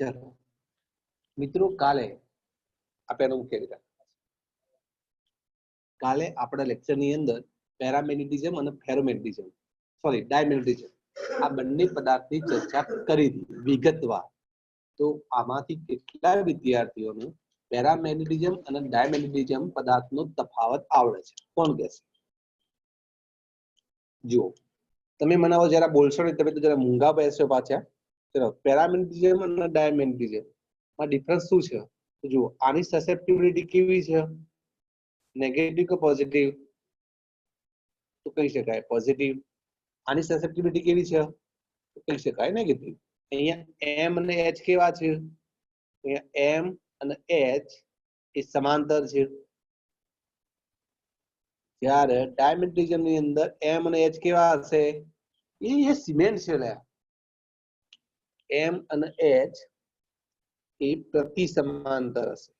ચલો. મિત્રો, કાલે આપણે મુખ્ય વિધાન. કાલે આપણા લેક્ચરની અંદર પેરામેગ્નેટિઝમ અને ફેરોમેગ્નેટિઝમ સોરી ડાયમેગ્નેટિઝમ આ બંને પદાર્થની ચર્ચા કરી હતી વિગતવાર. તો આમાંથી કેટલા વિદ્યાર્થીઓને પેરામેગ્નેટિઝમ અને ડાયમેગ્નેટિઝમ પદાર્થનો તફાવત આવડે છે. કોણ કહેશે? જુઓ. તમે મને જરા બોલશો ને તમે તો જરા મૂંગા બેસો પાછા. ચલો પેરામેગ્નેટિઝમ અને ડાયમેગ્નેટિઝમમાં ડિફરન્સ શું છે? તો જુઓ, આની સસેપ્ટિબિલિટી કેવી છે? નેગેટિવ કે પોઝિટિવ તો કહી શકાય પોઝિટિવ આની સસેપ્ટિબિલિટી કેવી છે? તો કહી શકાય નેગેટિવ અહીંયા એમ અને એચ કેવા છે? અહીંયા એમ અને એચ એ સમાંતર છે. જ્યારે ડાયમેગ્નેટિઝમની અંદર એમ અને એચ કેવા હશે? એ સિમેન્ટ છે લે એમ અને એચ એ પ્રતિ સમાંતર હશે.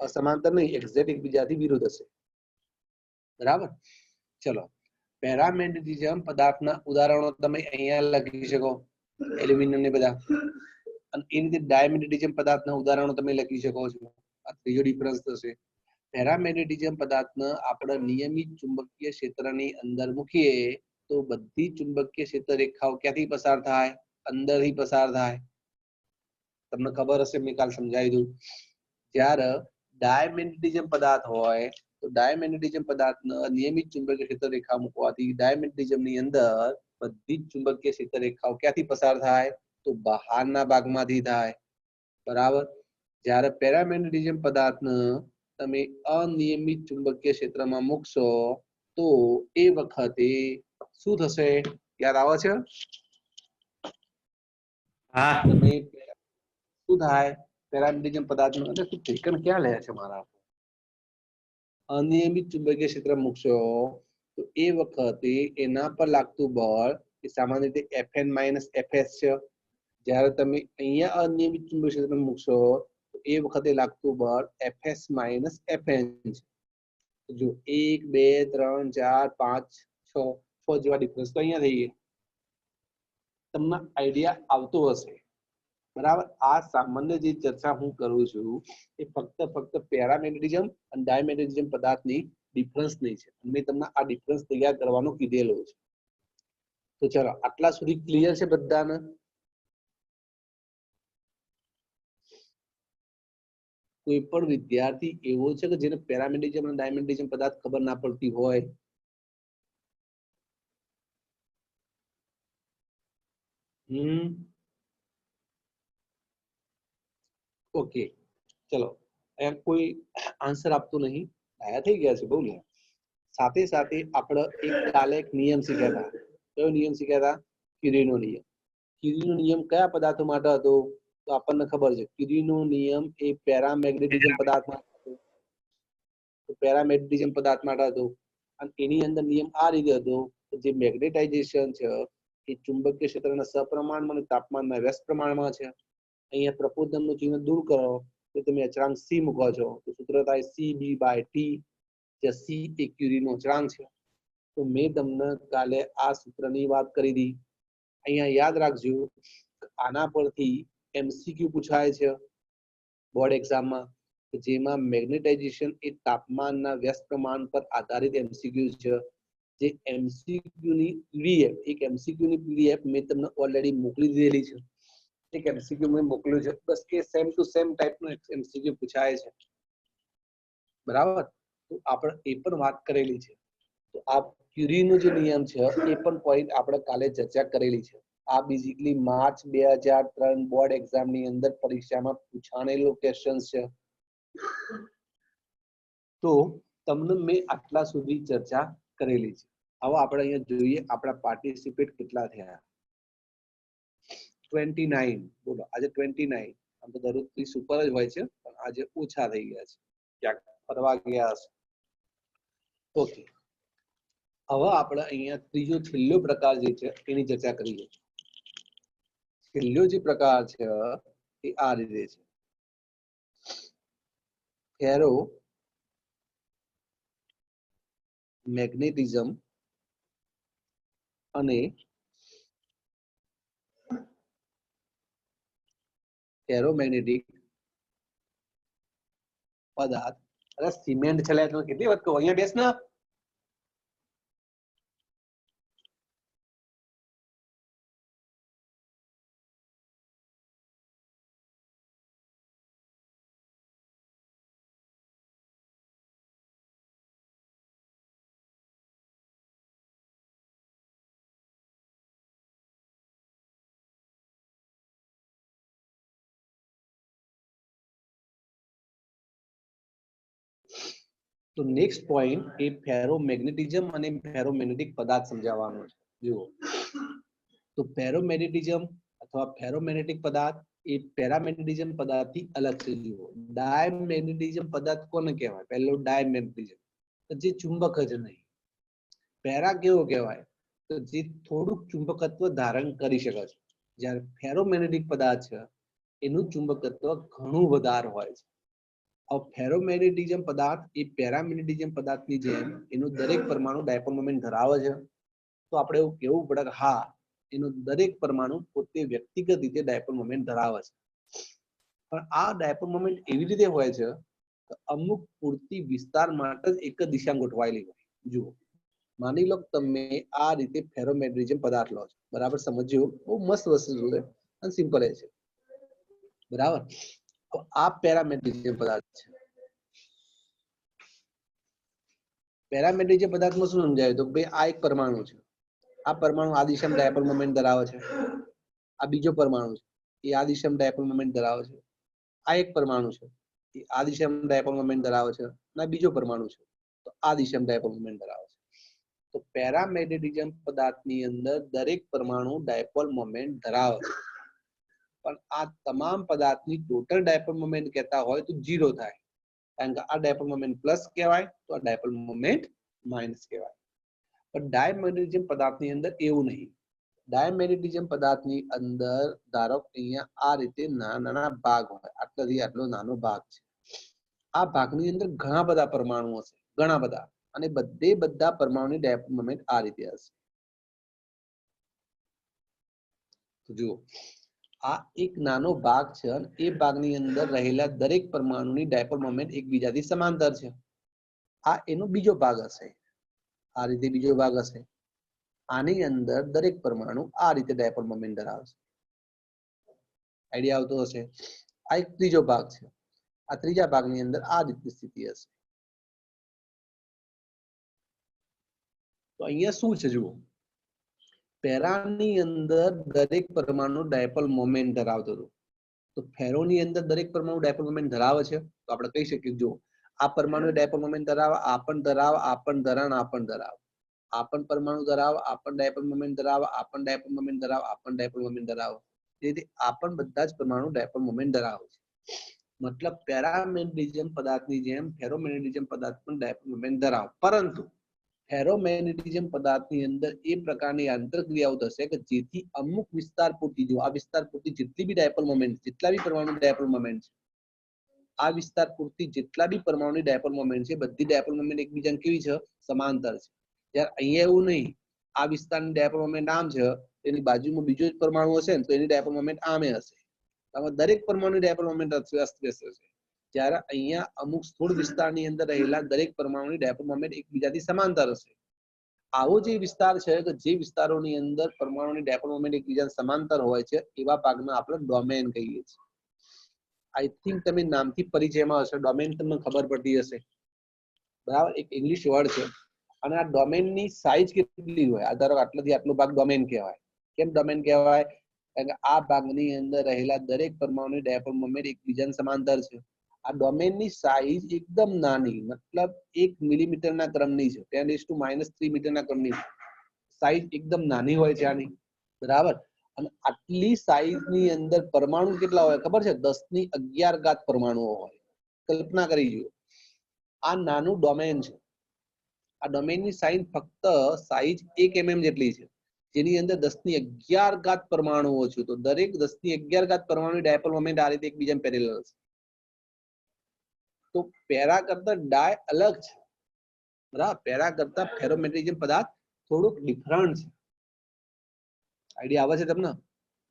અસમાંતર નહીં એક્ઝેક્ટ એકબીજાથી વિરુદ્ધ હશે. બરાબર? ચલો. પેરામેગ્નેટિઝમ પદાર્થના ઉદાહરણો તમે અહીંયા લખી શકો. એલ્યુમિનિયમ ને બધા. અને એ રીતે ડાયમેગ્નેટિઝમ પદાર્થના ઉદાહરણો તમે લખી શકો છો. આ ત્રીજો ડિફરન્સ થશે. પેરામેગ્નેટિઝમ પદાર્થને આપણે નિયમિત ચુંબકીય ક્ષેત્રની અંદર મૂકીએ તો બધી ચુંબકીય ક્ષેત્ર રેખાઓ ક્યાંથી પસાર થાય? અંદરથી પસાર થાય. તમને ખબર હશે, મેં કાલ સમજાવી દઉં જ્યારે ડાયમેગ્નેટિઝમ પદાર્થ હોય, તો ડાયમેગ્નેટિઝમ પદાર્થને નિયમિત ચુંબકીય ક્ષેત્ર રેખા મૂકવાથી ડાયમેગ્નેટિઝમની અંદર બધી જ ચુંબકીય ક્ષેત્ર રેખાઓ ક્યાંથી પસાર થાય? તો બહારના ભાગમાંથી થાય. બરાબર? જ્યારે પેરામેગ્નેટિઝમ પદાર્થને તમે અનિયમિત ચુંબકીય ક્ષેત્રમાં મૂકશો, તો એ વખતે શું થશે? યાદ આવે છે? તમે શું થાય પેરામેગ્નેટિઝમ પદાર્થનું અને તું ત્રિકોણ ક્યાં લે છે મારા અનિયમિત ચુંબકીય ક્ષેત્ર મૂકશો તો એ વખતે એના પર લાગતું બળ એ સામાન્ય રીતે Fn માઇનસ Fs છે જ્યારે તમે અહીંયા અનિયમિત ચુંબકીય ક્ષેત્ર મૂકશો તો એ વખતે લાગતું બળ Fs માઇનસ Fn છે જો એક બે ત્રણ ચાર પાંચ છ છ જેવા ડિફરન્સ તો અહીંયા થઈ ગયા તમને આઈડિયા આવતો હશે. બરાબર? આ સામાન્ય જે ચર્ચા હું કરું છું, એ ફક્ત ફક્ત પેરામેગ્નેટિઝમ અને ડાયમેગ્નેટિઝમ પદાર્થની ડિફરન્સ નહીં છે. મેં તમને આ ડિફરન્સ તૈયાર કરવાનો કીધેલો છે. તો ચલો, આટલા સુધી ક્લિયર છે બધાને? કોઈ પણ વિદ્યાર્થી એવો છે કે જેને પેરામેગ્નેટિઝમ અને ડાયમેગ્નેટિઝમ પદાર્થ ખબર ના પડતી હોય ઓકે ચલો. અહીંયા કોઈ આન્સર આપતું નહીં. આયા થઈ ગયા છે, બહુ લે સાથે સાથે આપણે એક કાલે એક નિયમ શીખ્યા કયો નિયમ શીખ્યા હતા? નિયમ. કિરીનો નિયમ કયા પદાર્થો માટે હતો? તો આપણને ખબર છે. કિરીનો નિયમ એ પેરામેગ્નેટિઝમ પદાર્થ માટે હતો. પેરામેગ્નેટિઝમ પદાર્થ માટે હતો. અને એની અંદર નિયમ આ રીતે હતો જે મેગ્નેટાઇઝેશન છે એ ચુંબકીય ક્ષેત્રના સપ્રમાણમાં અને તાપમાનના વ્યસ્ત પ્રમાણમાં છે. અહીંયા પ્રપોદનનું ચિહ્ન દૂર કરો તો તમે અચળાંક સી મૂકો છો. તો સૂત્ર થાય સી બી બાય ટી જે સી એ ક્યુરીનો અચળાંક છે. તો મેં તમને કાલે આ સૂત્રની વાત કરી હતી અહીંયા યાદ રાખજો, આના પરથી એમસીક્યુ પૂછાય છે બોર્ડ એક્ઝામમાં જેમાં મેગ્નેટાઇઝેશન એ તાપમાનના વ્યસ્ત પ્રમાણ પર આધારિત એમસીક્યુ છે. જે એમસીક્યુ ની પીડીએફ એક એમસીક્યુ ની પીડીએફ મેં તમને ઓલરેડી મોકલી દીધેલી છે. એક એમસીક્યુ મેં મોકલ્યું છે. બસ એ સેમ ટુ સેમ ટાઈપનું એમસીક્યુ પૂછાય છે. બરાબર? તો આપણે એ પણ વાત કરેલી છે. તો આ ક્યુરીનો જે નિયમ છે, એ પણ પોઈન્ટ આપણે કાલે ચર્ચા કરેલી છે. આ બેઝિકલી માર્ચ બે હજાર ત્રણ બોર્ડ એક્ઝામની અંદર પરીક્ષામાં પૂછાણેલો ક્વેશ્ચન છે. તો તમને મેં આટલા સુધી ચર્ચા કરેલી છે. આવો આપણે અહીંયા જોઈએ આપણા પાર્ટિસિપેટ કેટલા થયા? ટ્વેન્ટી નાઇન બોલો, આજે ટ્વેન્ટી નાઇન આમ તો દરરોજ ત્રીસ જ હોય છે, પણ આજે ઓછા થઈ ગયા છે. ક્યાંક ફરવા ગયા હશે. ઓકે હવે આપણે અહીંયા ત્રીજો છેલ્લો પ્રકાર જે છે, એની ચર્ચા કરીએ છેલ્લો જે પ્રકાર છે, એ આ રીતે છે. ફેરો મેગ્નેટિઝમ અને ફેરોમેગ્નેટિક પદાર્થ. અરે સિમેન્ટ છે એટલે કેટલી વખત કહું? અહીંયા બેસ તો નેક્સ્ટ પોઈન્ટ એ ફેરોમેગ્નેટિઝમ અને ફેરોમેગ્નેટિક પદાર્થ સમજાવવાનો છે. જુઓ. તો ફેરોમેગ્નેટિઝમ અથવા ફેરોમેગ્નેટિક પદાર્થ એ પેરામેગ્નેટિઝમ પદાર્થથી અલગ છે. જુઓ. ડાયમેગ્નેટિઝમ પદાર્થ કોને કહેવાય? પહેલો ડાયમેગ્નેટિઝમ જે ચુંબક જ નહીં. પેરા કેવો કહેવાય? તો જે થોડુંક ચુંબકત્વ ધારણ કરી શકે છે. જ્યારે ફેરોમેગ્નેટિક પદાર્થ છે, એનું ચુંબકત્વ ઘણું વધારે હોય છે. ફેરોમેગ્નેટિઝમ પદાર્થ એ પેરામેગ્નેટિઝમ પદાર્થની જેમ એનું દરેક પરમાણુ ડાયપોલ મોમેન્ટ ધરાવે છે. તો આપણે એવું કહેવું પડે કે હા, એનું દરેક પરમાણુ પોતે વ્યક્તિગત રીતે ડાયપોલ મોમેન્ટ ધરાવે છે. પણ આ ડાયપોલ મોમેન્ટ એવી રીતે હોય છે કે અમુક પૂરતી વિસ્તાર માટે જ એક જ દિશામાં ગોઠવાયેલી હોય. જુઓ, માની લો તમે આ રીતે ફેરોમેગ્નેટિઝમ પદાર્થ લો છો. બરાબર, સમજ્યો? બહુ મસ્ત વસ્તુ છે. અને સિમ્પલ છે. બરાબર? આ પેરામેગ્નેટિઝમ પદાર્થ છે. પેરામેગ્નેટિઝમ પદાર્થમાં શું સમજાય? તો ભાઈ આ એક પરમાણુ છે. આ પરમાણુ આ દિશામાં ડાયપોલ મોમેન્ટ ધરાવે છે. આ બીજો પરમાણુ છે. એ આ દિશામાં ડાયપોલ મોમેન્ટ ધરાવે છે. આ એક પરમાણુ છે. એ આ દિશામાં ડાયપોલ મોમેન્ટ ધરાવે છે. અને બીજો પરમાણુ છે. તો આ દિશામાં ડાયપોલ મોમેન્ટ ધરાવે છે. તો પેરામેગ્નેટિઝમ પદાર્થની અંદર દરેક પરમાણુ ડાયપોલ મોમેન્ટ ધરાવે છે. પણ આ તમામ પદાર્થની ટોટલ ડાયપોલ મોમેન્ટ કહેતા હોય તો ઝીરો થાય. કારણ કે આ ડાયપોલ મોમેન્ટ પ્લસ કહેવાય, તો આ ડાયપોલ મોમેન્ટ માઇનસ કહેવાય. પણ ડાયમેગ્નેટિઝમ પદાર્થની અંદર એવું નહીં. ડાયમેગ્નેટિઝમ પદાર્થની અંદર ધારો અહીંયા આ રીતે નાના નાના ભાગ હોય આટલાથી આટલો નાનો ભાગ છે. આ ભાગની અંદર ઘણા બધા પરમાણુ હશે ઘણા બધા. અને બધે બધા પરમાણુની ડાયપોલ મોમેન્ટ આ રીતે હશે. જુઓ. આ એક નાનો ભાગ છે અને એ ભાગની અંદર રહેલા દરેક પરમાણુની ડાયપોલ મોમેન્ટ એકબીજાથી સમાંતર છે. આ એનો બીજો ભાગ હશે. આ રીતે બીજો ભાગ હશે. આની અંદર દરેક પરમાણુ આ રીતે ડાયપોલ મોમેન્ટ ધરાવશે આઈડિયા આવતો હશે. આ એક ત્રીજો ભાગ છે. આ ત્રીજા ભાગની અંદર આ રીતની સ્થિતિ હશે. તો અહીંયા શું છે જુઓ. પેરાની અંદર દરેક પરમાણુ ડાયપોલ મોમેન્ટ ધરાવતો હતો. તો ફેરોની અંદર દરેક પરમાણુ ડાયપોલ મોમેન્ટ ધરાવે છે? તો આપણે કહી શકીએ જો આ પરમાણુ ડાયપોલ મોમેન્ટ ધરાવે, આ પણ ધરાવે, આ પણ ધરાવે આ પણ ધરાવે. આ પણ પરમાણુ ધરાવે, આ પણ ડાયપોલ મોમેન્ટ ધરાવે, આ પણ ડાયપોલ મોમેન્ટ ધરાવે, આ પણ ડાયપોલ મોમેન્ટ ધરાવે. તેથી આ પણ બધા જ પરમાણુ ડાયપોલ મોમેન્ટ ધરાવે છે. મતલબ પેરામેગ્નેટિઝમ પદાર્થની જેમ ફેરોમેગ્નેટિઝમ પદાર્થ પણ ડાયપોલ મોમેન્ટ ધરાવે. પરંતુ ફેરોમેગ્નેટિઝમ પદાર્થની અંદર એ પ્રકારની આંતરક્રિયાઓ થશે કે જેથી અમુક વિસ્તાર પૂરતી જો આ વિસ્તાર પૂરતી જેટલી બી ડાયપોલ મોમેન્ટ, જેટલા બી પરમાણુ ડાયપોલ મોમેન્ટ છે, આ વિસ્તાર પૂરતી જેટલા બી પરમાણુની ડાયપોલ મોમેન્ટ છે, બધી ડાયપોલ મોમેન્ટ એકબીજાને કેવી છે? સમાંતર છે. જ્યારે અહીંયા એવું નહીં, આ વિસ્તારની ડાયપોલ મોમેન્ટ આમ છે, એની બાજુમાં બીજો જ પરમાણુ હશે ને, તો એની ડાયપોલ મોમેન્ટ આમે હશે. આમાં દરેક પરમાણુની ડાયપોલ મોમેન્ટ અસ્તવ્યસ્ત હશે જ્યારે અહીંયા અમુક સ્થૂળ વિસ્તારની અંદર રહેલા દરેક પરમાણુની ડાયપોલ મોમેન્ટ એકબીજાથી સમાંતર હશે. આવો જે વિસ્તાર છે કે જે વિસ્તારોની અંદર પરમાણુની ડાયપોલ મોમેન્ટ એકબીજાને સમાંતર હોય છે, એવા ભાગમાં આપણે ડોમેન કહીએ છીએ. આઈ થિંક તમે નામથી પરિચયમાં હશે ડોમેન તમને ખબર પડતી હશે. બરાબર? એક ઇંગ્લિશ વર્ડ છે. અને આ ડોમેનની સાઇઝ કેટલી હોય? આ ધારો આટલાથી આટલો ભાગ ડોમેન કહેવાય. કેમ ડોમેન કહેવાય? કારણ કે આ ભાગની અંદર રહેલા દરેક પરમાણુની ડાયપોલ મોમેન્ટ એકબીજાને સમાંતર છે. આ ડોમેનની સાઇઝ એકદમ નાની, મતલબ એક મિલીમીટરના ક્રમની છે. Ten is to minus three મીટરના ક્રમની સાઇઝ એકદમ નાની હોય છે આની. બરાબર? અને આટલી સાઇઝની અંદર પરમાણુ કેટલા હોય? ખબર છે? દસની અગિયાર ઘાત પરમાણુઓ હોય. કલ્પના કરી જુઓ. આ નાનું ડોમેન છે. આ ડોમેનની સાઇઝ ફક્ત સાઇઝ એક એમએમ જેટલી છે. જેની અંદર દસની અગિયાર ઘાત પરમાણુઓ છે. તો દરેક દસની અગિયાર ઘાત પરમાણુ ડાયપોલ મોમેન્ટ આ રીતે એકબીજાને પેરેલલ છે. તો પેરા કરતા ડાય અલગ છે. બરાબર? પેરા કરતા ફેરોમેગ્નેટિઝમ પદાર્થ થોડુંક ડિફરન્ટ છે. આઈડિયા આવે છે તમને?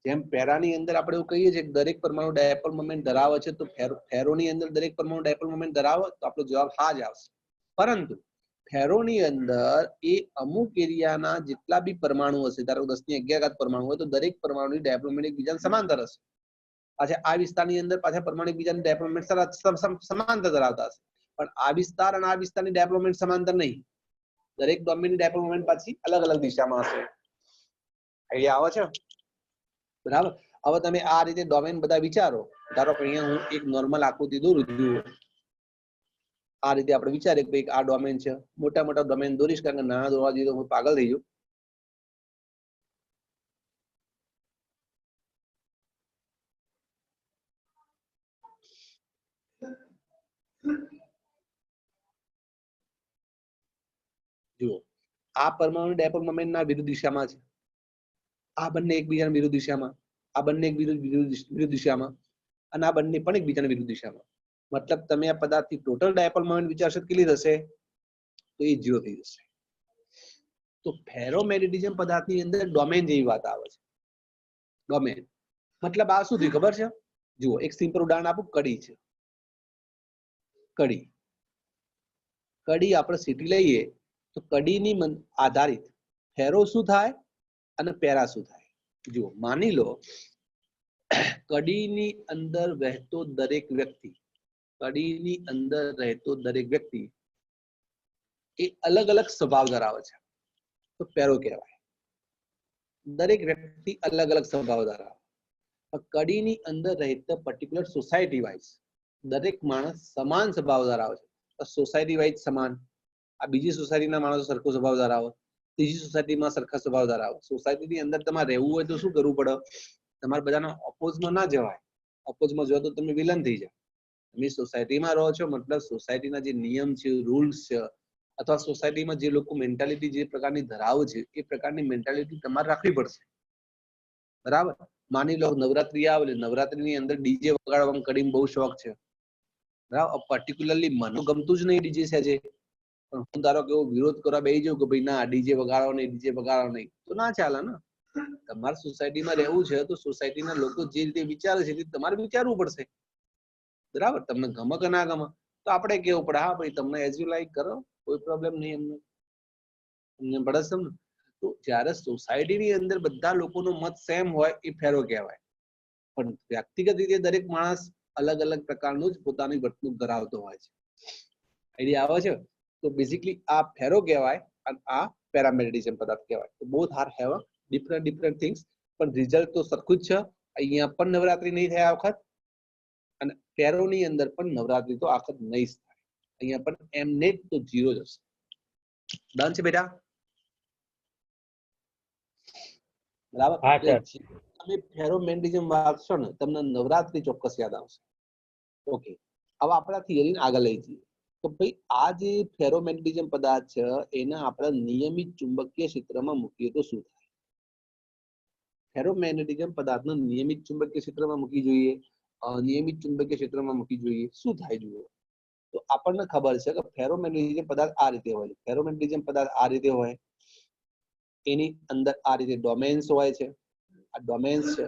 જેમ પેરાની અંદર આપણે એવું કહીએ છીએ દરેક પરમાણુ ડાયપોલ મોમેન્ટ ધરાવે છે, તો ફેરો- ફેરોની અંદર દરેક પરમાણુ ડાયપોલ મોમેન્ટ ધરાવે, તો આપણો જવાબ હા જ આવશે. પરંતુ ફેરોની અંદર એ અમુક એરિયાના જેટલા બી પરમાણુ હશે, ધારો દસની અગિયાર પરમાણુ હોય, તો દરેક પરમાણુની ડાયપોલ મોમેન્ટ એકબીજાને સમાંતર હશે. પાછા આ વિસ્તારની અંદર પાછા પરમાણુ બીજાની ડેવલપમેન્ટ સમાંતર ધરાવતા હશે. પણ આ વિસ્તાર અને આ વિસ્તારની ડેવલપમેન્ટ સમાંતર નહીં. દરેક ડોમેનની ડેવલપમેન્ટ પાછી અલગ અલગ દિશામાં હશે. આઈડિયા આવે છે? બરાબર. હવે તમે આ રીતે ડોમેન બધા વિચારો. ધારો કે અહીંયા હું એક નોર્મલ આકૃતિ દોરું છું. આ રીતે આપણે વિચારીએ કે આ ડોમેન છે. મોટા મોટા ડોમેન દોરીશ કારણ કે નાના દોરવા તો હું પાગલ થઈ જાઉં જુઓ. આ પરમાણુ ડાયપોલ મોમેન્ટ ના વિરુદ્ધ દિશામાં છે. આ બંને એકબીજાના વિરુદ્ધ દિશામાં. આ બંને એક વિરુદ્ધ દિશામાં. અને આ બંને પણ એકબીજાના વિરુદ્ધ દિશામાં. મતલબ તમે આ પદાર્થની ટોટલ ડાયપોલ મોમેન્ટ વિચારશો કેટલી થશે? તો એ જીરો થઈ જશે. તો ફેરોમેગ્નેટિઝમ પદાર્થની અંદર ડોમેન જેવી વાત આવે છે. ડોમેન મતલબ આ શું થયું ખબર છે? જુઓ, એક સિમ્પલ ઉદાહરણ આપું, કડી છે. કડી. કડી આપણે સિટી લઈએ તો કડીની આધારિત. ફેરો શું થાય? અને પેરા શું થાય? જુઓ, માની લો, કડીની અંદર વહેતો દરેક વ્યક્તિ, કડીની અંદર રહેતો દરેક વ્યક્તિ એ અલગ અલગ સ્વભાવ ધરાવે છે. તો પેરો કહેવાય. દરેક વ્યક્તિ અલગ અલગ સ્વભાવ ધરાવે. કડીની અંદર રહેતા પર્ટિક્યુલર સોસાયટી વાઇઝ દરેક માણસ સમાન સ્વભાવ ધરાવે છે. સોસાયટી વાઇઝ સમાન આ બીજી સોસાયટીના માણસો સરખો સ્વભાવ ધરાવો. ત્રીજી સોસાયટીમાં સરખા સ્વભાવ ધરાવો. સોસાયટીની અંદર તમારે રહેવું હોય તો શું કરવું પડે? તમારે બધાના ઓપોઝમાં ના જવાય. ઓપોઝમાં જો તો તમે વિલન થઈ જાય તમે સોસાયટીમાં રહો છો, મતલબ સોસાયટીના જે નિયમ છે રૂલ્સ છે, અથવા સોસાયટીમાં જે લોકો મેન્ટાલિટી જે પ્રકારની ધરાવે છે, એ પ્રકારની મેન્ટાલિટી તમારે રાખવી પડશે. બરાબર? માની લો નવરાત્રી આવે નવરાત્રીની અંદર ડીજે વગાડવા કરીને બહુ શોખ છે. બરાબર? પર્ટિક્યુલરલી મને ગમતું જ નહીં ડીજે છે હું ધારો કે એવો વિરોધ કરવા બેસી જાઉં કે ભાઈ ના, ડીજે વગાડો નહીં, ડીજે વગાડો નહીં. તો ના ચાલે ને. તમારે સોસાયટીમાં રહેવું છે તો સોસાયટીના લોકો જે રીતે વિચારે છે તમારે વિચારવું પડશે. બરાબર? તમને ગમે કે ના ગમે? તો આપણે કેવું પડે? હા ભાઈ તમને એઝ યુ લાઈક કરો, કોઈ પ્રોબ્લેમ નહીં એમને. તમને પડે છે ને? તો જ્યારે સોસાયટીની અંદર બધા લોકોનો મત સેમ હોય એ ફેરો કહેવાય. પણ વ્યક્તિગત રીતે દરેક માણસ અલગ અલગ પ્રકારનું જ પોતાની વર્તણૂક ધરાવતો હોય છે. આઈડિયા આવે છે? તો બેઝિકલી આ ફેરો કહેવાય અને આ પેરામેડિઝમ પદાર્થ કહેવાય. તો both are have different different things પણ રિઝલ્ટ તો સરખું જ છે. અહીંયા પણ નવરાત્રી નહીં થાય આ વખત અને ફેરોની અંદર પણ નવરાત્રી તો આખત નહીં થાય. અહીંયા પણ એમ નેટ તો જીરો જ હશે. ડન છે બેટા? બરાબર? તમે ફેરોમેન્ડિઝમ વાંચશો ને તમને નવરાત્રી ચોક્કસ યાદ આવશે. ઓકે હવે આપણા થિયરીને આગળ લઈ જઈએ. તો ભાઈ, આ જે ફેરોમેગ્નેટિઝમ પદાર્થ છે, એને આપણે નિયમિત ચુંબકીય ક્ષેત્રમાં મૂકીએ તો શું થાય? ફેરોમેગ્નેટિઝમ પદાર્થને નિયમિત ચુંબકીય ક્ષેત્રમાં મૂકી જોઈએ. અનિયમિત ચુંબકીય ક્ષેત્રમાં મૂકી જોઈએ. શું થાય જુઓ? તો આપણને ખબર છે કે ફેરોમેગ્નેટિઝમ પદાર્થ આ રીતે હોય છે. ફેરોમેગ્નેટિઝમ પદાર્થ આ રીતે હોય. એની અંદર આ રીતે ડોમેન્સ હોય છે. આ ડોમેન્સ છે.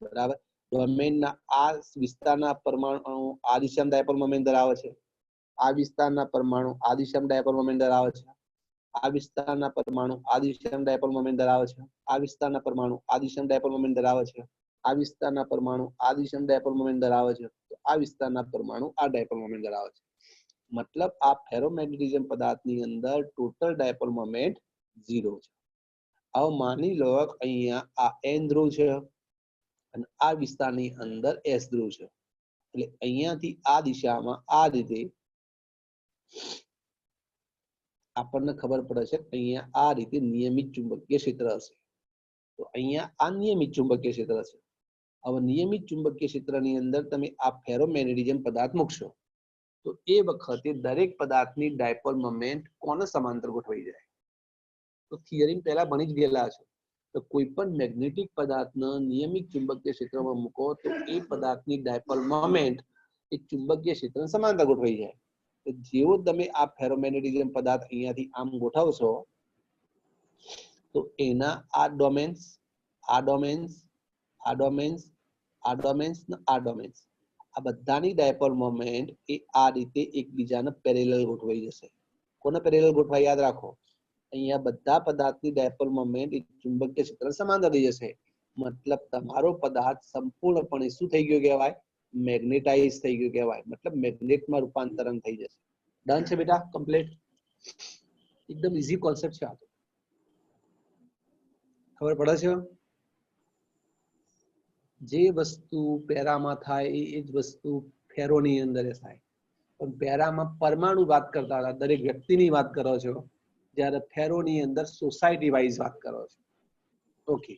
બરાબર? ડોમેનના આ વિસ્તારના પરમાણુ, આ દિશામાં ડાયપોલ મોમેન્ટ ધરાવે છે. આ વિસ્તારના પરમાણુ, આ દિશામાં ડાયપોલ મોમેન્ટ ધરાવે છે. આ વિસ્તારના પરમાણુ, આ દિશામાં ડાયપોલ મોમેન્ટ ધરાવે છે. આ વિસ્તારના પરમાણુ, આ દિશામાં ડાયપોલ મોમેન્ટ ધરાવે છે. આ વિસ્તારના પરમાણુ, આ દિશામાં ડાયપોલ મોમેન્ટ ધરાવે છે. તો આ વિસ્તારના પરમાણુ, આ ડાયપોલ મોમેન્ટ ધરાવે છે. મતલબ આ ફેરોમેગ્નેટિઝમ પદાર્થની અંદર ટોટલ ડાયપોલ મોમેન્ટ ઝીરો છે. હવે માની લો અહીંયા આ એન ધ્રુવ છે. અને આ વિસ્તારની અંદર એસ ધ્રુવ છે. એટલે અહીંયાથી આ દિશામાં આ રીતે આપણને ખબર પડે છે અહીંયા આ રીતે નિયમિત ચુંબકીય ક્ષેત્ર હશે. તો અહીંયા આ નિયમિત ચુંબકીય ક્ષેત્ર છે. હવે નિયમિત ચુંબકીય ક્ષેત્રની અંદર તમે આ ફેરોમેગ્નેટિઝમ પદાર્થ મૂકશો, તો એ વખતે દરેક પદાર્થની ડાયપોલ મોમેન્ટ કોને સમાંતર ગોઠવાઈ જાય? તો થિયરી પહેલા ભણી જ ગયેલા છે તો કોઈ પણ મેગ્નેટિક પદાર્થને નિયમિત ચુંબકીય ક્ષેત્રમાં મૂકો તો એ પદાર્થની ડાયપોલ મોમેન્ટ એ ચુંબકીય ક્ષેત્રને સમાનતા ગોઠવાઈ જાય. તો જેવો તમે આ ફેરોમેગ્નેટિઝમ પદાર્થ અહીંયાથી આમ ગોઠવશો, તો એના આ ડોમેન્સ આ ડોમેન્સ આ ડોમેન્સ આ ડોમેન્સ ને આ ડોમેન્સ આ બધાની ડાયપોલ મોમેન્ટ એ આ રીતે એકબીજાને પેરેલલ ગોઠવાઈ જશે. કોને પેરેલલ ગોઠવાય યાદ રાખો? અહીંયા બધા પદાર્થની ડાયપોલ મોમેન્ટ ચુંબકીય ક્ષેત્ર સમાંતર થઈ જશે. મતલબ તમારો પદાર્થ સંપૂર્ણપણે શું થઈ ગયો કહેવાય? મેગ્નેટાઇઝ થઈ ગયું કહેવાય. મતલબ મેગ્નેટમાં રૂપાંતરણ થઈ જશે. ડન છે બેટા? કમ્પ્લીટ એકદમ ઈઝી કોન્સેપ્ટ છે આ તો. ખબર પડે છે જે વસ્તુ પેરામાં થાય એ જ વસ્તુ ફેરોની અંદર થાય. પણ પેરામાં પરમાણુ વાત કરતા હતા. દરેક વ્યક્તિની વાત કરો છો. જ્યારે ફેરોની અંદર સોસાયટી વાઇઝ વાત કરો છો. ઓકે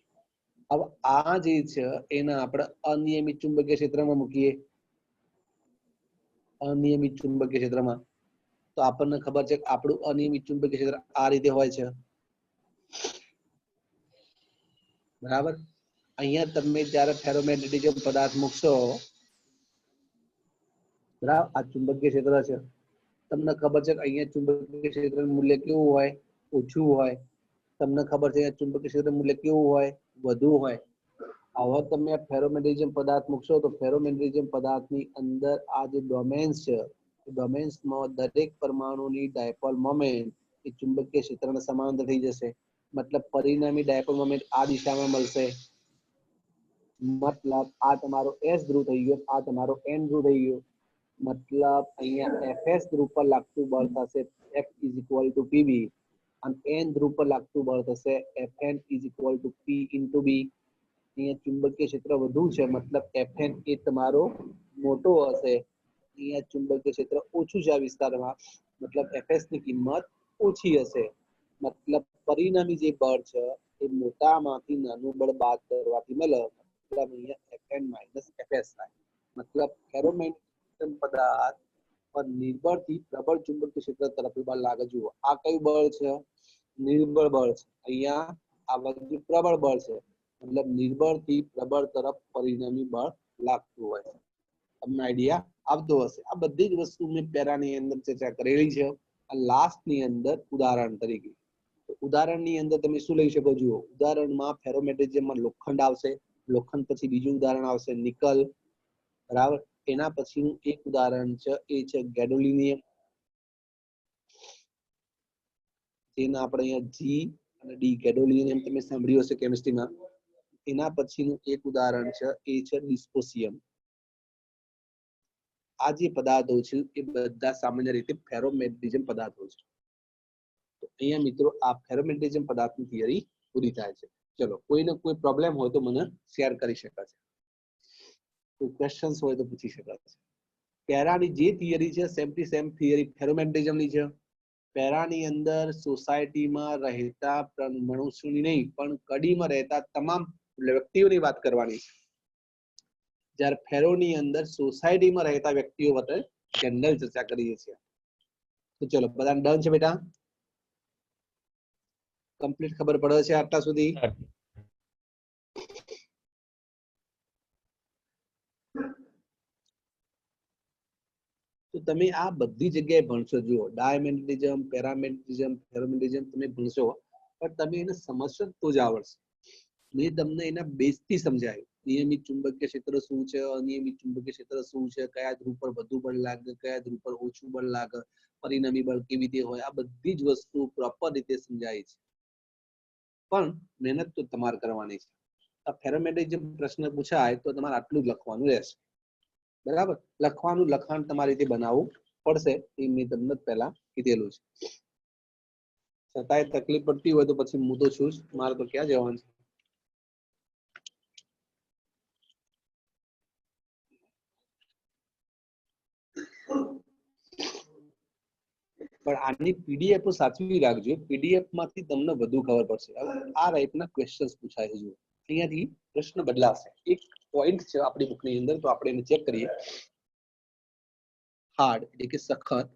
હવે આ જે છે, એના આપણે અનિયમિત ચુંબકીય ક્ષેત્રમાં મૂકીએ. અનિયમિત ચુંબકીય ક્ષેત્રમાં. તો આપણને ખબર છે આપણું અનિયમિત ચુંબકીય ક્ષેત્ર આ રીતે હોય છે. બરાબર? અહીંયા તમે જ્યારે ફેરોમેગ્નેટિઝમ પદાર્થ મૂકશો, બરાબર? આ ચુંબકીય ક્ષેત્ર છે. તમને ખબર છે કે અહીંયા ચુંબકીય ક્ષેત્રનું મૂલ્ય કેવું હોય? ઓછું હોય. તમને ખબર છે ચુંબકીય ક્ષેત્ર મૂલ્ય કેવું હોય? વધુ હોય. હવે તમે ફેરોમેગ્નેટિઝમ પદાર્થ મૂકશો તો ફેરોમેગ્નેટિઝમ પદાર્થની અંદર આ જે ડોમેન્સ છે ડોમેન્સમાં દરેક પરમાણુની ડાયપોલ મોમેન્ટ એ ચુંબકીય ક્ષેત્રના સમાંતર થઈ જશે. મતલબ પરિણામી ડાયપોલ મોમેન્ટ આ દિશામાં મળશે. મતલબ આ તમારો એસ ધ્રુવ થઈ ગયો, આ તમારો એન ધ્રુવ થઈ ગયો. મતલબ અહીંયા એફએસ ધ્રુવ પર લાગતું બળ થશે F is equal to PB અને એન ધ્રુવ પર લાગતું બળ થશે FN is equal to P into B અહીંયા ચુંબકીય ક્ષેત્ર વધુ છે, મતલબ એફએન એ તમારો મોટો હશે. અહીંયા ચુંબકીય ક્ષેત્ર ઓછું છે આ વિસ્તારમાં, મતલબ એફએસની કિંમત ઓછી હશે. મતલબ પરિણામી જે બળ છે, એ મોટામાંથી નાનું બળ બાદ કરવાથી મળે મતલબ અહીંયા એફએન માઇનસ એફએસ થાય. મતલબ ફેરોમેગ્નેટિક પદાર્થ પર નિર્બળથી પ્રબળ ચુંબકીય ક્ષેત્ર તરફ બળ લાગે જુઓ. આ કયું બળ છે? નિર્બળ બળ છે. અહીંયા આ બાજુ પ્રબળ બળ છે. મતલબ નિર્બળથી પ્રબળ તરફ પરિણામી બળ લાગતું હોય છે. તમને આઈડિયા આવતો હશે. આ બધી જ વસ્તુ મેં પેરાની અંદર ચર્ચા કરેલી છે. આ લાસ્ટની અંદર ઉદાહરણ તરીકે. ઉદાહરણની અંદર તમે શું લઈ શકો જુઓ? ઉદાહરણમાં ફેરોમેગ્નેટિઝમમાં લોખંડ આવશે. લોખંડ પછી બીજું ઉદાહરણ આવશે. નિકલ. બરાબર? એના પછીનું એક ઉદાહરણ છે, એ છે ગેડોલિનિયમ જેને આપણે અહીંયા જી અને ડી ગેડોલિનિયમ તમે સાંભળ્યું હશે કેમિસ્ટ્રીમાં એના પછીનું એક ઉદાહરણ છે, એ છે ડિસ્પોસિયમ આ જે પદાર્થો છે, એ બધા સામાન્ય રીતે ફેરોમેગ્નેટિઝમ પદાર્થો છે. તો અહીંયા મિત્રો, આ ફેરોમેગ્નેટિઝમ પદાર્થની થિયરી પૂરી થાય છે. ચલો, કોઈને કોઈ પ્રોબ્લેમ હોય તો મને શેર કરી શકે ક્વેશ્ચન્સ હોય તો પૂછી શકાય પેરાની જે થિયરી છે સેમ સેમ થિયરી ફેરોમેન્ટિઝમની છે. પેરાની અંદર સોસાયટીમાં રહેતા મનુષ્યોની નહીં, પણ કડીમાં રહેતા તમામ વ્યક્તિઓની વાત કરવાની છે. જ્યારે ફેરોની અંદર સોસાયટીમાં રહેતા વ્યક્તિઓ માટે જનરલ ચર્ચા કરીએ છીએ. તો ચલો, બધાને ડન છે બેટા? કમ્પ્લીટ ખબર પડે છે આટલા સુધી? તમે આ બધી જગ્યાએ ભણશો, જુઓ ડાયમેન્ટિઝમ પેરામેન્ટિઝમ ફેરોમેગ્નેટિઝમ તમે ભણશો, પણ તમે એને સમજશો તો જ આવડશે. મેં તમને એના બેઝથી સમજાયું. નિયમિત ચુંબકીય ક્ષેત્ર શું છે, અનિયમિત ચુંબકીય ક્ષેત્ર શું છે, કયા ધ્રુવ પર વધુ બળ લાગે, કયા ધ્રુવ પર ઓછું બળ લાગે, પરિણામી બળ કેવી રીતે હોય, આ બધી જ વસ્તુ પ્રોપર રીતે સમજાય છે. પણ મહેનત તો તમારે કરવાની છે. આ ફેરોમેગ્નેટિઝમ પ્રશ્ન પૂછાય તો તમારે આટલું જ લખવાનું રહેશે. બરાબર? લખવાનું, લખાણ તમારે રીતે બનાવવું પડશે, એ મેં તમને પહેલા કીધેલું છે. છતાંય તકલીફ પડતી હોય તો પછી હું તો છું મારે તો ક્યાં જવાનું છે? પણ આની પીડીએફ સાચવી રાખજો. પીડીએફમાંથી તમને વધુ ખબર પડશે. આ ટાઈપના ક્વેશ્ચન્સ પૂછાય છે અહીંયાથી પ્રશ્ન બદલાશે. એક પોઈન્ટ છે આપણી બુકની અંદર, તો આપણે એને ચેક કરીએ. હાર્ડ એટલે કે સખત.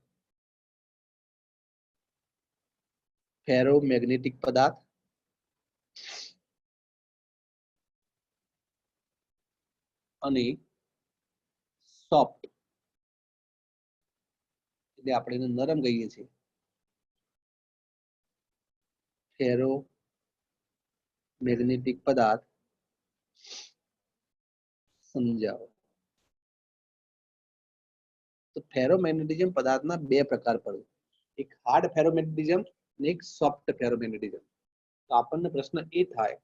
ફેરોમેગ્નેટિક પદાર્થ. અને સોફ્ટ એટલે આપણે એને નરમ કહીએ છીએ. ફેરો મેગ્નેટિક પદાર્થ. સમજાવો. તો ફેરોમેગ્નેટિઝમ પદાર્થના બે પ્રકાર પડે. એક હાર્ડ ફેરોમેગ્નેટિઝમ અને એક સોફ્ટ ફેરોમેગ્નેટિઝમ તો આપણને પ્રશ્ન એ થાય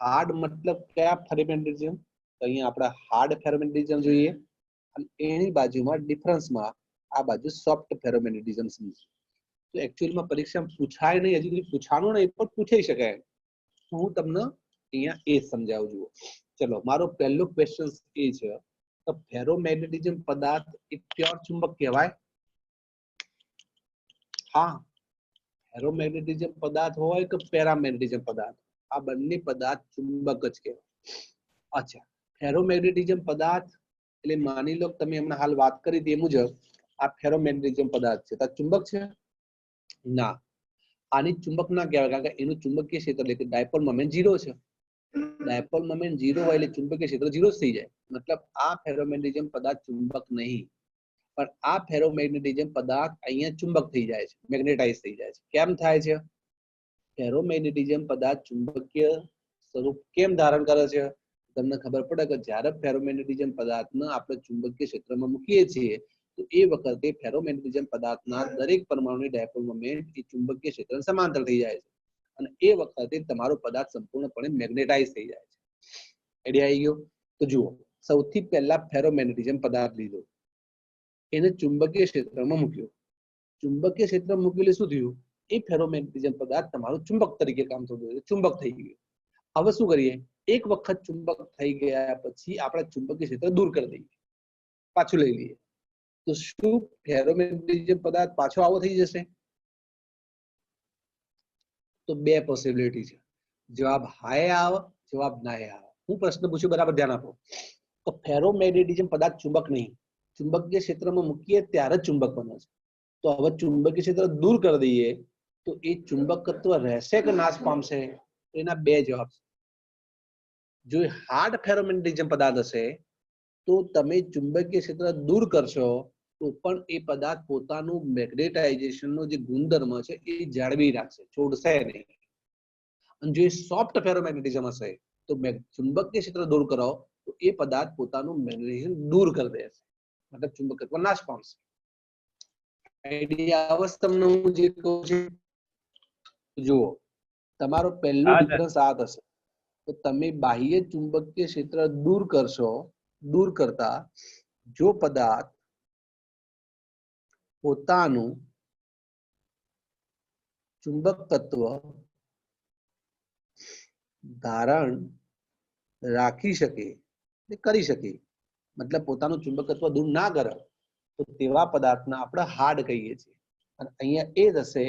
હાર્ડ મતલબ કયા ફેરોમેગ્નેટિઝમ તો અહીંયા આપણે હાર્ડ ફેરોમેગ્નેટિઝમ જોઈએ અને એની બાજુમાં ડિફરન્સમાં આ બાજુ સોફ્ટ ફેરોમેગ્નેટિઝમ સમજીએ. તો એકચ્યુઅલમાં પરીક્ષામાં પૂછાય નહીં, હજી સુધી પૂછાનું નહીં, પણ પૂછાઈ શકાય. હું તમને અહીંયા એ સમજાવું જુઓ ચલો, મારો પહેલો ક્વેશ્ચન એ છે, તો ફેરોમેગ્નેટિઝમ પદાર્થ એ પ્યોર ચુંબક કહેવાય? હા ફેરોમેગ્નેટિઝમ પદાર્થ હોય કે પેરામેગ્નેટિઝમ પદાર્થ? આ બંને પદાર્થ ચુંબક જ કહેવાય. અચ્છા ફેરોમેગ્નેટિઝમ પદાર્થ, એટલે માની લો તમે હમણાં હાલ વાત કરી તે મુજબ, આ ફેરોમેગ્નેટિઝમ પદાર્થ છે. તો ચુંબક છે? ના. આની ચુંબક ના કહેવાય, કારણ કે એનું ચુંબકીય ક્ષેત્ર એટલે કે ડાયપોલ મોમેન્ટ ઝીરો છે. ડાયપોલ મોમેન્ટ ઝીરો હોય એટલે ચુંબકીય ક્ષેત્ર ઝીરો થઈ જાય મતલબ આ ફેરોમેગ્નેટિઝમ પદાર્થ ચુંબક નહીં પણ આ ફેરોમેગ્નેટિઝમ પદાર્થ અહીંયા ચુંબક થઈ જાય છે મેગ્નેટાઇઝ થઈ જાય છે કેમ થાય છે ફેરોમેગ્નેટિઝમ પદાર્થ ચુંબકીય સ્વરૂપ કેમ ધારણ કરે છે તમને ખબર પડે કે જ્યારે ફેરોમેગ્નેટિઝમ પદાર્થને આપણે ચુંબકીય ક્ષેત્રમાં મૂકીએ છીએ તો એ વખતે ફેરોમેગ્નેટિઝમ પદાર્થના દરેક પરમાણુની ડાયપોલ મોમેન્ટ એ ચુંબકીય ક્ષેત્ર સમાંતર થઈ જાય છે અને એ વખતે તમારો પદાર્થ સંપૂર્ણપણે મેગ્નેટાઇઝ થઈ જાય છે. આઈડિયા આવી ગયો? તો જુઓ, સૌથી પહેલા ફેરોમેગ્નેટિઝમ પદાર્થ લીધો. એને ચુંબકીય ક્ષેત્રમાં મૂક્યો. ચુંબકીય ક્ષેત્રમાં મૂકીને શું થયું? એ ફેરોમેગ્નેટિઝમ પદાર્થ તમારું ચુંબક તરીકે કામ થતું ચુંબક થઈ ગયું. હવે શું કરીએ? એક વખત ચુંબક થઈ ગયા પછી આપણે ચુંબકીય ક્ષેત્ર દૂર કરી દઈએ. પાછું લઈ લઈએ. તો શું ફેરોમેગ્નેટિઝમ પદાર્થ પાછો આવો થઈ જશે? તો બે પોસિબિલિટી છે. જવાબ હાય આવે, જવાબ ના આવે. હું પ્રશ્ન પૂછું, બરાબર ધ્યાન આપો. તો ફેરોમેગ્નેટિઝમ પદાર્થ ચુંબક નહીં. ચુંબકીય ક્ષેત્રમાં મૂકીએ ત્યારે જ ચુંબક બને છે. તો હવે ચુંબકીય ક્ષેત્ર દૂર કરી દઈએ, તો એ ચુંબકત્વ રહેશે કે નાશ પામશે? તો એના બે જવાબ છે. જો હાર્ડ ફેરોમેગ્નેટિઝમ પદાર્થ હશે, તો તમે ચુંબકીય ક્ષેત્ર દૂર કરશો તો પણ એ પદાર્થ પોતાનું મેગ્નેટાઇઝેશનનો જે ગુણધર્મ છે એ જાળવી રાખશે છોડશે નહીં. અને જો એ સોફ્ટ ફેરોમેગ્નેટિઝમ હશે તો ચુંબકીય ક્ષેત્ર દૂર કરો તો એ પદાર્થ પોતાનું મેગ્નેટાઇઝેશન દૂર કરી દેશે મતલબ ચુંબકત્વ નાશ પામશે. આઈડિયા આવસ તમને હું જે કહું છું જુઓ તમારો પહેલો ડિફરન્સ આ થશે તો તમે બાહ્ય ચુંબકીય ક્ષેત્ર દૂર કરશો દૂર કરતા જો પદાર્થ પોતાનું ચુંબક તત્વ ધારણ રાખી શકે કરી શકે. મતલબ પોતાનું ચુંબકત્વ દૂર ના કરે તો તેવા પદાર્થના આપણે હાર્ડ કહીએ છીએ. અને અહીંયા એ થશે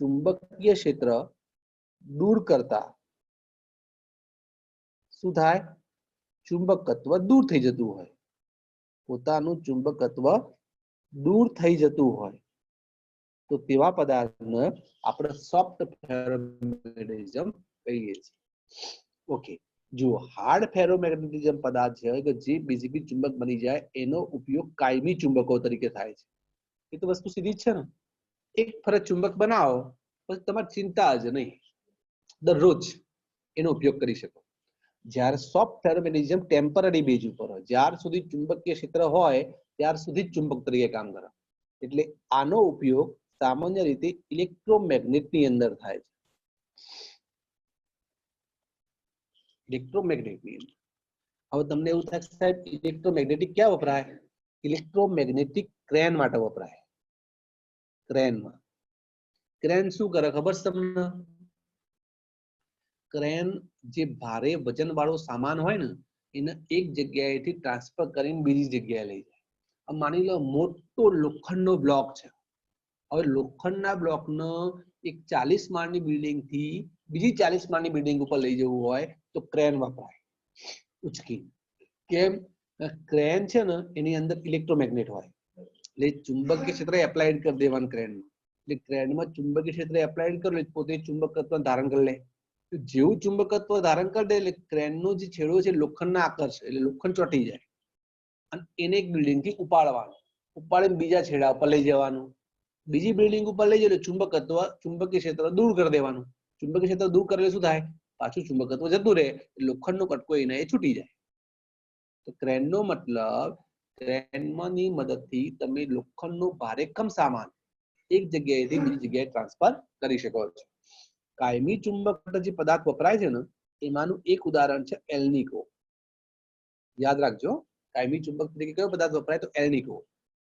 ચુંબકીય ક્ષેત્ર દૂર કરતા શું થાય? ચુંબકત્વ દૂર થઈ જતું હોય. પોતાનું ચુંબકત્વ દૂર થઈ જતું હોય, તો તેવા પદાર્થને આપણે સોફ્ટ ફેરોમેગ્નેટિઝમ કહીએ છીએ. ઓકે જુઓ હાર્ડ ફેરોમેગ્નેટિઝમ પદાર્થ છે કે જે બીજીબી ચુંબક બની જાય, એનો ઉપયોગ કાયમી ચુંબકો તરીકે થાય છે. એ તો વસ્તુ સીધી જ છે ને. એક ફરજ ચુંબક બનાવો, પછી તમારે ચિંતા જ નહીં. દરરોજ એનો ઉપયોગ કરી શકો. જ્યારે સોફ્ટ ફેરોમેગ્નેટિઝમ ટેમ્પરરી બેઝ ઉપર હોય, જ્યાર સુધી ચુંબકીય ક્ષેત્ર હોય ત્યાર સુધી ચુંબક તરીકે કામ કરે. એટલે આનો ઉપયોગ સામાન્ય રીતે ઇલેક્ટ્રોમેગ્નેટની અંદર થાય છે. ઇલેક્ટ્રોમેગ્નેટની હવે તમને એવું થાય સાહેબ, ઇલેક્ટ્રોમેગ્નેટિક ક્યાં વપરાય? ઇલેક્ટ્રોમેગ્નેટિક ક્રેન માટે વપરાય. ક્રેનમાં. ક્રેન શું કરે ખબર છે તમને? ક્રેન જે ભારે વજન વાળો સામાન હોય ને, એને એક જગ્યાએથી ટ્રાન્સફર કરીને બીજી જગ્યાએ લઈ જાય. માની લો મોટો લોખંડનો બ્લોક છે. હવે લોખંડના બ્લોકનો એક ચાલીસ માળની બિલ્ડિંગથી બીજી ચાલીસ માળની બિલ્ડિંગ ઉપર લઈ જવું હોય તો ક્રેન વપરાય. ઉચકી. કેમ? ક્રેન છે ને એની અંદર ઇલેક્ટ્રોમેગ્નેટ હોય. એટલે ચુંબકીય ક્ષેત્ર એપ્લાઇડ કરી દેવાનું ક્રેનમાં એટલે ક્રેનમાં ચુંબકીય ક્ષેત્ર એપ્લાઇડ કરો એટલે પોતે ચુંબકત્વ ધારણ કરી લે. જેવું ચુંબકત્વ ધારણ કરી દે, એટલે ક્રેનનો જે છેડો છે લોખંડના આકર્ષ એટલે લોખંડ ચોટી જાય. અને એને એક બિલ્ડિંગથી ઉપાડવાનું. ઉપાડીને બીજા છેડા ઉપર લઈ જવાનું. બીજી બિલ્ડિંગ ઉપર લઈ જઈને ચુંબકત્વ, ચુંબકીય ક્ષેત્ર દૂર કરી દેવાનું. ચુંબકીય ક્ષેત્ર દૂર કરેલું શું થાય? પાછું ચુંબકત્વ જતું રહે. લોખંડનો કટકો એને છૂટી જાય. તો ક્રેનનો મતલબ ક્રેનમાંની મદદથી તમે લોખંડનો ભારેખમ સામાન એક જગ્યાએથી બીજી જગ્યાએ ટ્રાન્સફર કરી શકો છો. કાયમી ચુંબક જે પદાર્થ વપરાય છે ને, એમાંનું એક ઉદાહરણ છે એલ્નિકો યાદ રાખજો. કાયમી ચુંબક તરીકે કયો પદાર્થ વપરાય તો એલ્નિકો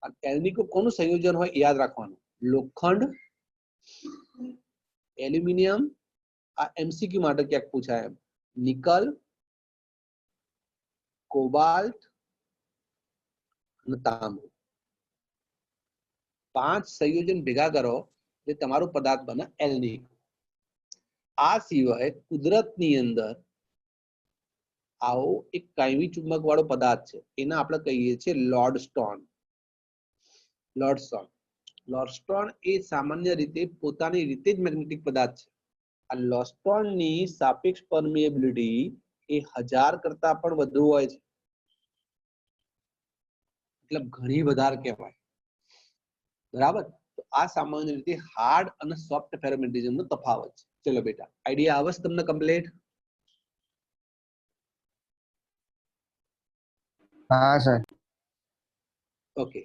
અને એલ્નિકો કોનું સંયોજન હોય એ યાદ રાખવાનું લોખંડ એલ્યુમિનિયમ આ એમસીક્યુ માટે ક્યાંક પૂછાય એમ નિકલ કોબાલ્ટ અને તાંબુ પાંચ સંયોજન ભેગા કરો જે તમારો પદાર્થ બને એલ્નિકો આ સિવાય કુદરતની અંદર આવો એક કાયમી ચુંબક વાળો પદાર્થ છે. એને આપણે કહીએ છીએ lodestone lodestone lodestone lodestone એ સામાન્ય રીતે પોતાની રીતે જ મેગ્નેટિક પદાર્થ છે. આ લોસ્ટોનની સાપેક્ષ પરમિએબિલિટી એ હજાર કરતા પણ વધુ હોય છે. મતલબ ઘણી વધારે કહેવાય. બરાબર? તો આ સામાન્ય રીતે હાર્ડ અને સોફ્ટ ફેરોમેગ્નેટિઝમ નો તફાવત છે. ચલો બેટા આઈડિયા આવે છે તમને કમ્પ્લીટ હા સર ઓકે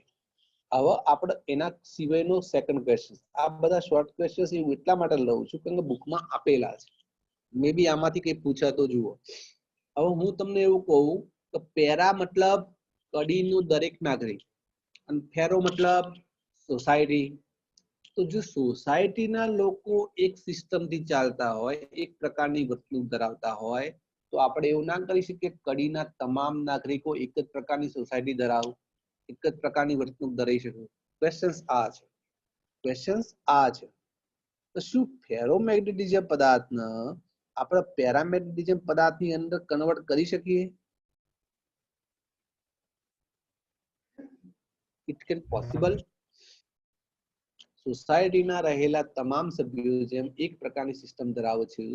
હવે આપણે એના સિવાયનો સેકન્ડ ક્વેશ્ચન આ બધા શોર્ટ ક્વેશ્ચન હું એટલા માટે લઉં છું કારણ કે બુકમાં આપેલા છે. મે બી આમાંથી કઈ પૂછાતો જુઓ. હવે હું તમને એવું કહું કે પેરા મતલબ કડીનું દરેક નાગરિક અને ફેરો મતલબ સોસાયટી તો જો સોસાયટીના લોકો એક સિસ્ટમથી ચાલતા હોય, એક પ્રકારની વર્તણૂક ધરાવતા હોય તો આપણે એવું ના કરી શકીએ કડીના તમામ નાગરિકો એક જ પ્રકારની સોસાયટી ધરાવ, એક જ પ્રકારની વર્તણૂક ધરાવી શકે. ક્વેશ્ચન્સ આ છે. ક્વેશ્ચન્સ આ છે. તો શું ફેરોમેગ્નેટિઝમ પદાર્થને આપણે પેરામેગ્નેટિઝમ પદાર્થની અંદર કન્વર્ટ કરી શકીએ? ઇટ કેન પોસિબલ સોસાયટીના રહેલા તમામ સભ્યો જેમ એક પ્રકારની સિસ્ટમ ધરાવે છે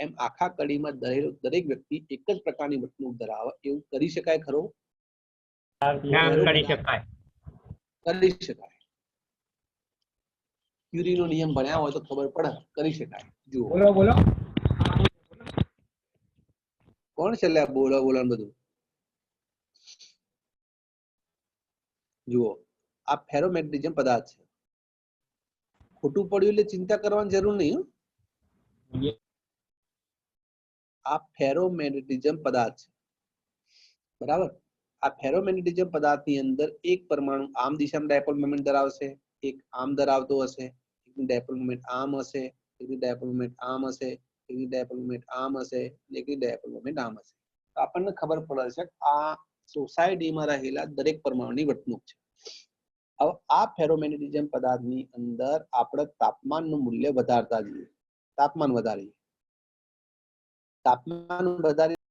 એમ આખા કડીમાં દરેક દરેક વ્યક્તિ એક જ પ્રકારની વર્તણૂક ધરાવે એવું કરી શકાય ખરો? કરી શકાય. કરી શકાય. ક્યુરીનો નિયમ ભણ્યા હોય તો ખબર પડે કરી શકાય. જુઓ. બોલો બોલો. કોણ છે લે બોલો બોલો બધું? જુઓ. આ ફેરોમેગ્નેટિઝમ પદાર્થ છે. ખોટું પડ્યું એટલે ચિંતા કરવાની જરૂર નહીં. આ ફેરોમેગ્નેટિઝમ પદાર્થ છે. બરાબર? આ ફેરોમેગ્નેટિઝમ પદાર્થની અંદર એક પરમાણુ આમ દિશામાં ડાયપોલ મોમેન્ટ ધરાવશે, એક આમ ધરાવતો હશે, એકની ડાયપોલ મોમેન્ટ આમ હશે, એકની ડાયપોલ મોમેન્ટ આમ હશે, એકની ડાયપોલ મોમેન્ટ આમ હશે એકની ડાયપોલ મોમેન્ટ આમ હશે. તો આપણને ખબર પડે છે આ સોસાયટીમાં રહેલા દરેક પરમાણુની વર્તણૂક છે. હવે આ ફેરોમેગ્નેટિઝમ પદાર્થની અંદર આપણે તાપમાનનું મૂલ્ય વધારતા જઈએ. તાપમાન વધારીએ. તાપમાન વધારી